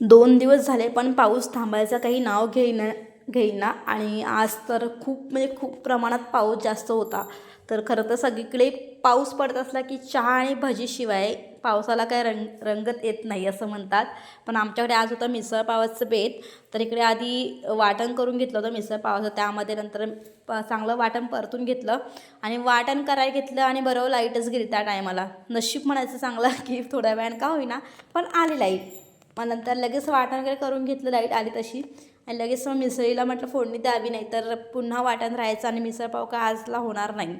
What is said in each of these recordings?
दोन दिवस झाले पण पाऊस थांबायचा काही नाव घेईना घेईना. आणि आज तर खूप म्हणजे खूप प्रमाणात पाऊस जास्त होता. तर खरं तर सगळीकडे पाऊस पडत असला की चहा आणि भजीशिवाय पावसाला काय रंग रंगत येत नाही असं म्हणतात. पण आमच्याकडे आज होतं मिसळ पावाचं बेत. तर इकडे आधी वाटण करून घेतलं होतं मिसळ पावाचं. त्यामध्ये नंतर प चांगलं वाटण परतून घेतलं. आणि वाटण करायला घेतलं आणि बरोबर लाईटच गेली त्या टायमाला. नशीब म्हणायचं चांगलं की थोड्या वेळानं का होईना पण आली लाइट. मग नंतर लगेच वाटण वगैरे करून घेतलं लाइट आली तशी. आणि लगेच मग मिसळीला म्हटलं फोडणी द्यावी नाही तर पुन्हा वाटण राहायचं आणि मिसळ पाव का आजला होणार नाही.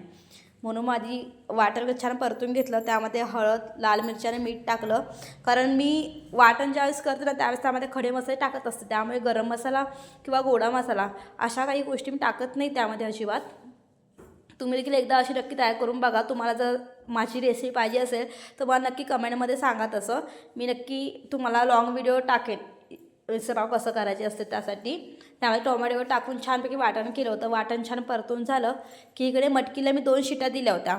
म्हणून मग आधी वाटण छान परतून घेतलं. त्यामध्ये हळद लाल मिरची आणि मीठ टाकलं. कारण मी वाटण ज्यावेळेस करते ना त्यावेळेस त्यामध्ये खडे मसाले टाकत असते. त्यामुळे गरम मसाला किंवा गोडा मसाला अशा काही गोष्टी मी टाकत नाही त्यामध्ये अजिबात. तुम्ही देखील एकदा अशी नक्की तयार करून बघा. तुम्हाला जर माझी रेसिपी पाहिजे असेल तर मला नक्की कमेंटमध्ये सांगा तसं. मी नक्की तुम्हाला लॉंग व्हिडिओ टाकेन. मिसळपाव कसं करायचे असते त्यासाठी. त्यामध्ये टोमॅटोवर टाकून छानपैकी वाटण केलं होतं. वाटण छान परतून झालं की इकडे मटकीला मी दोन शिट्या दिल्या होत्या.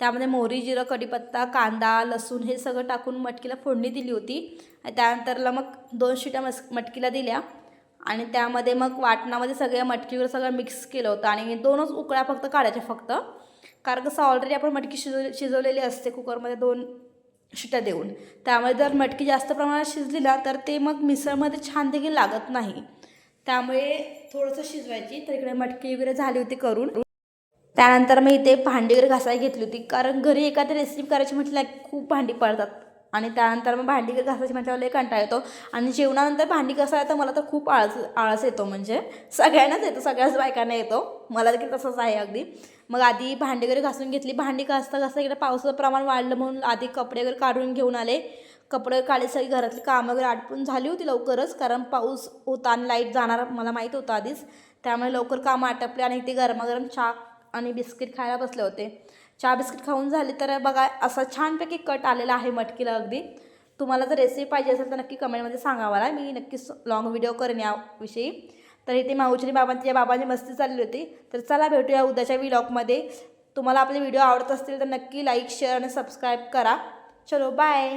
त्यामध्ये मोहरी जिरं कढीपत्ता कांदा लसूण हे सगळं टाकून मटकीला फोडणी दिली होती. आणि त्यानंतरला मग दोन शिट्या मस मटकीला दिल्या. आणि त्यामध्ये मग वाटणामध्ये सगळ्या मटकीवर सगळं मिक्स केलं होतं. आणि दोनच उकळ्या फक्त काढायच्या फक्त. कारण कसं ऑलरेडी आपण मटकी शिजव शिजवलेली असते कुकरमध्ये दोन शिट्या देऊन. त्यामुळे जर मटकी जास्त प्रमाणात शिजली ना तर ते मग मिसळमध्ये छान देखील लागत नाही. त्यामुळे थोडंसं शिजवायची तर इकडे मटकी वगैरे झाली होती करून. त्यानंतर मी इथे भांडी वगैरे घासायला घेतली होती. कारण घरी एखादी रेसिपी करायची म्हटलं खूप भांडी पडतात. आणि त्यानंतर मग भांडी वगैरे घासायची म्हटल्यावर लय कंटाळा येतो. आणि जेवणानंतर भांडी घासायला तर मला तर खूप आळस आळस येतो म्हणजे सगळ्यांनाच येतो सगळ्याच बायकांना येतो. मला देखील तसंच आहे अगदी. मग आधी भांडी वगैरे घासून घेतली. भांडी घासता घासता इकडे पावसाचं प्रमाण वाढलं म्हणून आधी कपडे वगैरे काढून घेऊन आले. कपडे काढले सगळी घरातली कामं वगैरे आटपून झाली होती लवकरच कारण पाऊस होता आणि लाइट जाणार मला माहीत होतं आधीच. त्यामुळे लवकर कामं आटपले आणि ते गरमागरम चहा आणि बिस्किट खायला बसले होते. चहा बिस्किट खाऊन झाले तर बघा असा छानपैकी कट आलेला आहे मटकीला अगदी. तुम्हाला जर रेसिपी पाहिजे असेल तर नक्की कमेंटमध्ये सांगा मला मी नक्कीच लॉंग व्हिडिओ करेन याविषयी. तर इथे माऊचरी बाबांची या बाबांची मस्ती चालली होती. तर चला भेटूया उद्याच्या व्लॉगमध्ये तुम्हाला आपले व्हिडिओ आवडत असतील तर नक्की लाईक शेअर आणि सबस्क्राईब करा. चलो बाय